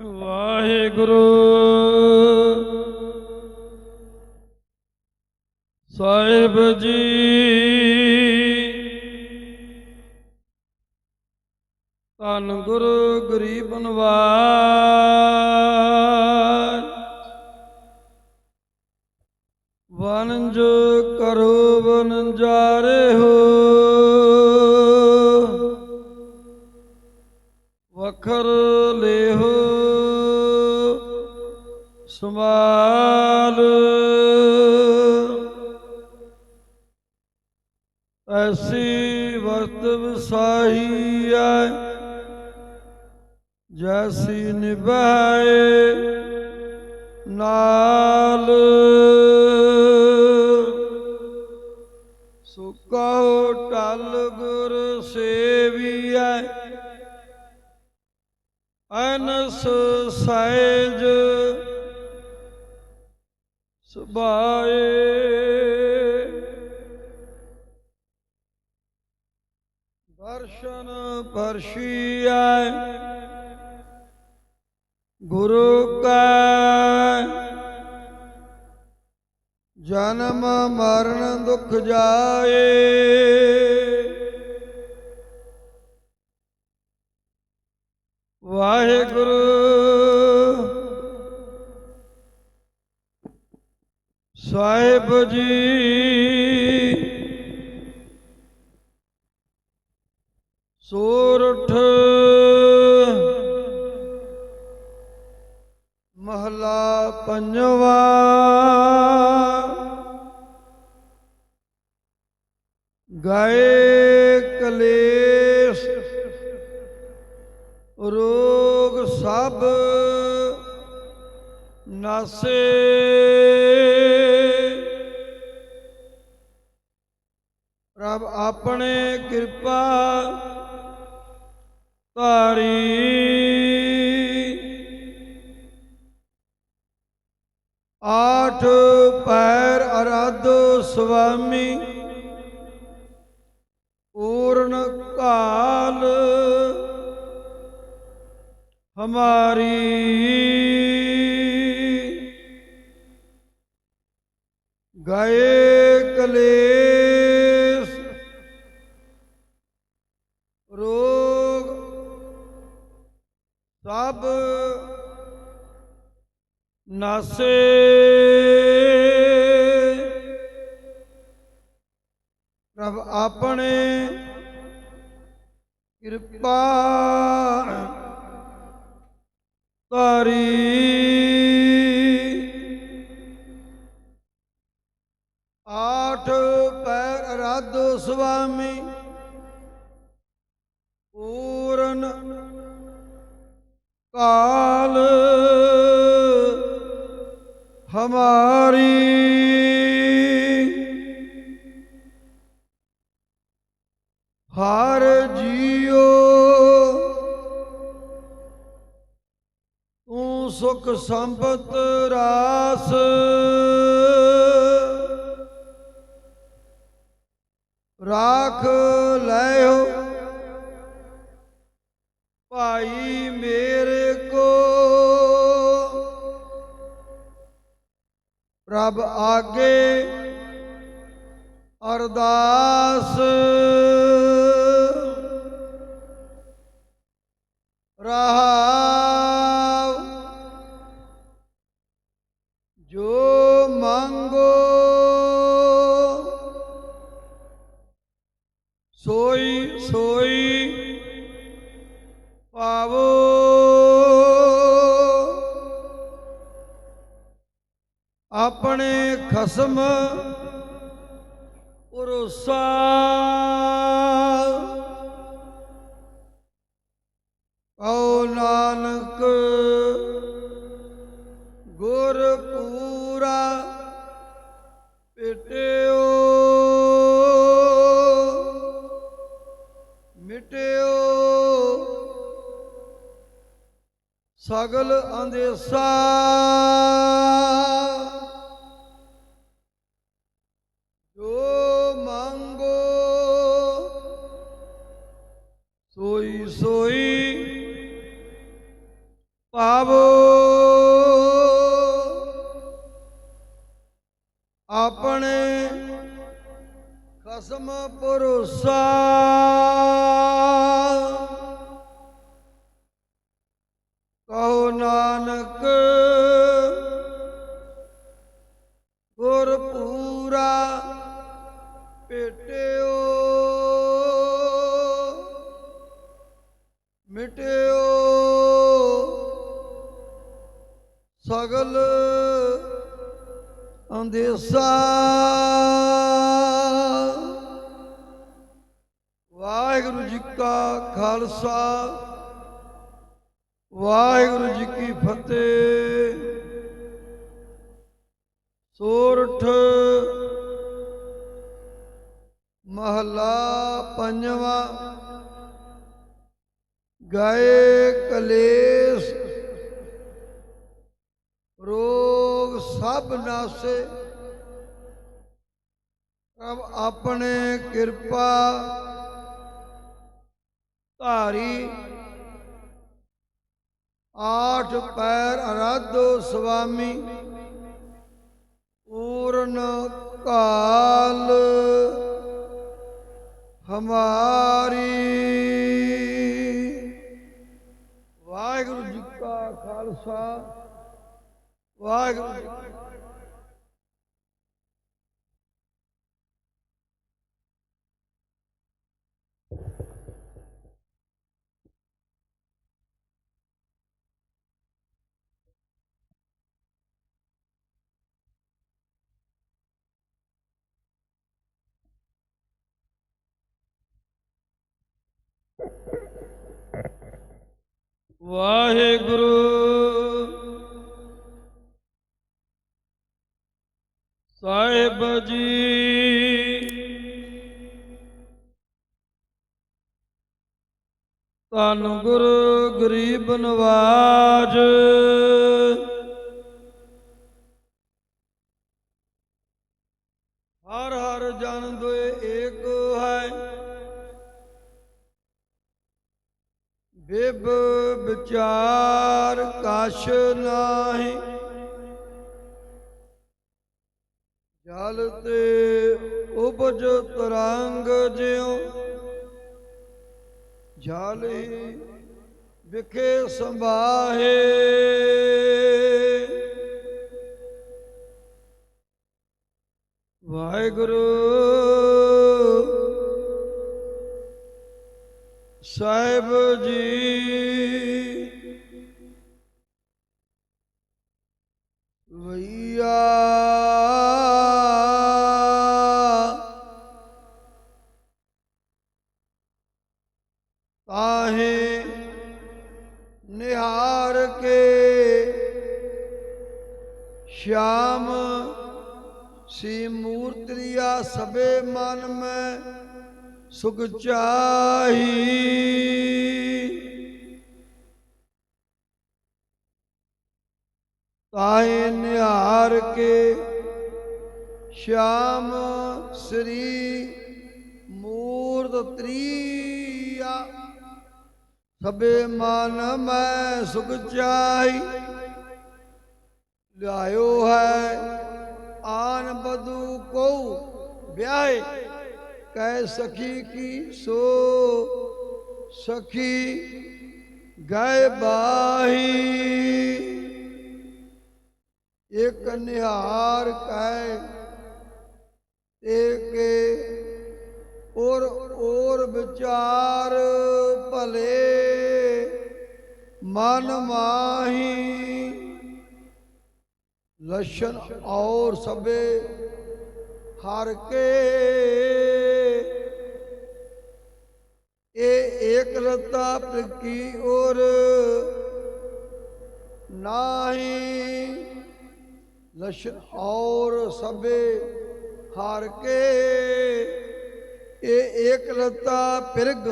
ਵਾਹਿਗੁਰੂ। ਸਾਹਿਬ ਜੀ। ਧੰਨ ਗੁਰੂ ਗਰੀਬ ਨਵਾਜ। ਵਣਜ ਕਰੋ ਵਣਜਾਰੇ ਲੇਹੋ ਸਮਾਲ ਐਸੀ ਵਰਤ ਵਸਾਈ ਐ ਜੈਸੀ ਨਿਭਾਏ ਨਾਲ। ਅਨਸ ਸਹਿਜ ਸੁਭਾਏ। ਦਰਸ਼ਨ ਪਰਸ਼ੀਐ ਗੁਰੂ ਕੈ ਜਨਮ ਮਰਨ ਦੁਖ ਜਾਏ। ਵਾਹਿਗੁਰੂ ਸਾਹਿਬ ਜੀ। ਸੋਰਠ ਮਹਲਾ ਪੰਜਵਾ। ਗਏ ਕਲੇਸ਼। ਰੋਗ ਸਭ ਨਾਸੇ। ਰੱਬ ਆਪਣੇ ਕਿਰਪਾ ਧਾਰੀ। ਆਠ ਪੈਰ ਅਰਧ ਸੁਆਮੀ ਪੂਰਨ ਕਾਲ ਹਮਾਰੀ। ਗਏ ਕਲੇਸ਼ ਰੋਗ ਸਭ ਨਾਸੇ। ਪ੍ਰਭ ਆਪਣੇ ਕਿਰਪਾ ਤਾਰੀ ਹਮਾਰੀ ਹਰ ਜੀਓ। ਤੂੰ ਸੁਖ ਸੰਪਤ ਰਾਸ। ਰਾਖ ਲੈਓ ਪ੍ਰਭ ਆਗੇ ਅਰਦਾਸ। ਰਹਾਵ ਆਪਣੇ ਖਸਮ ਉਰਸਾ। ਓ ਨਾਨਕ ਗੁਰ ਪੂਰਾ ਪੇਟਿਓ। ਮਿਟਿਓ। ਸਗਲ ਅੰਦੇਸਾ। ਸਗਲ ਅੰਦੇਸਾ। ਵਾਹਿਗੁਰੂ ਜੀ ਕਾ ਖਾਲਸਾ, ਵਾਹਿਗੁਰੂ ਜੀ ਕੀ ਫਤਿਹ। ਸੋਰਠ ਮਹਲਾ ਪੰਜਵਾ, ਗਏ ਕਲੇ ਸਭ ਨਾਸੇ। ਪ੍ਰਭ ਆਪਣੇ ਕਿਰਪਾ ਧਾਰੀ। ਆਠ ਪੈਰ ਅਰਾਧੋ ਸੁਆਮੀ ਪੂਰਨ ਕਾਲ ਹਮਾਰੀ। ਵਾਹਿਗੁਰੂ ਜੀ ਕਾ ਖਾਲਸਾ। ਵਾਹਿਗੁਰੂ ਵਾਹਿਗੁਰੂ। ਸਾਹਿਬ ਜੀ। ਧੰਨ ਗੁਰ ਗਰੀਬ ਨਵਾਜ। ਹਰ ਹਰ ਜਨ ਦੁਇ ਬਿਬ ਵਿਚਾਰ ਕਛ ਨਾਹੀ। ਜਲ ਤੇ ਉਪਜ ਤਰੰਗ ਜਿਉ। ਜਲ ਹੀ ਵਿਖੇ ਸੰਭਾਹੇ। ਵਾਹਿਗੁਰੂ ਸਾਹਿਬ ਜੀ। ਵਈਆ। ਤਾਹੇ ਨਿਹਾਰ ਕੇ ਸ਼ਾਮ ਸੀ ਮੂਰਤਰੀਆ ਸਭੇ ਮਨ ਮੈਂ ਸੁਖ ਚਾਹੀ। ਤਾਏ ਨਿਹਾਰ ਕੇ ਸ਼ਾਮ ਸ੍ਰੀ ਮੂਰਤ ਤ੍ਰੀਆ। ਸਭੇ ਮਨ ਮੈਂ ਸੁਖ ਚਾਹੀ। ਲਿਆਇਓ ਹੈ ਆਨ ਬਦੂ ਕੋ ਵਿਆਹੇ। ਕਹਿ ਸਖੀ ਕੀ ਸੋ ਸਖੀ ਗਏ ਬਾਹੀ। ਇਕ ਨਿਹਾਰ ਕਹਿ ਏਕੇ ਔਰ ਔਰ ਵਿਚਾਰ ਭਲੇ, ਮਨ ਮਾਹੀ। ਲਸ਼ਨ ਔਰ ਸਭੇ ਹਰ ਕੇ। ਇਹ ਏਕ ਰਤਾ ਪ੍ਰਕੀ ਔਰ ਨਾਹੀ ਲਸ਼ਨ ਔਰ ਸਭੇ ਹਾਰ ਕੇ। ਇਹ ਏਕ ਰਤਾ ਪਿਰਗ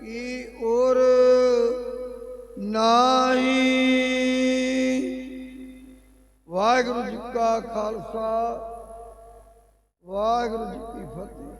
ਕੀ ਔਰ ਨਾਹੀ। ਵਾਹਿਗੁਰੂ ਜੀ ਕਾ ਖਾਲਸਾ, ਵਾਹਿਗੁਰੂ ਜੀ ਕੀ ਫਤਿਹ।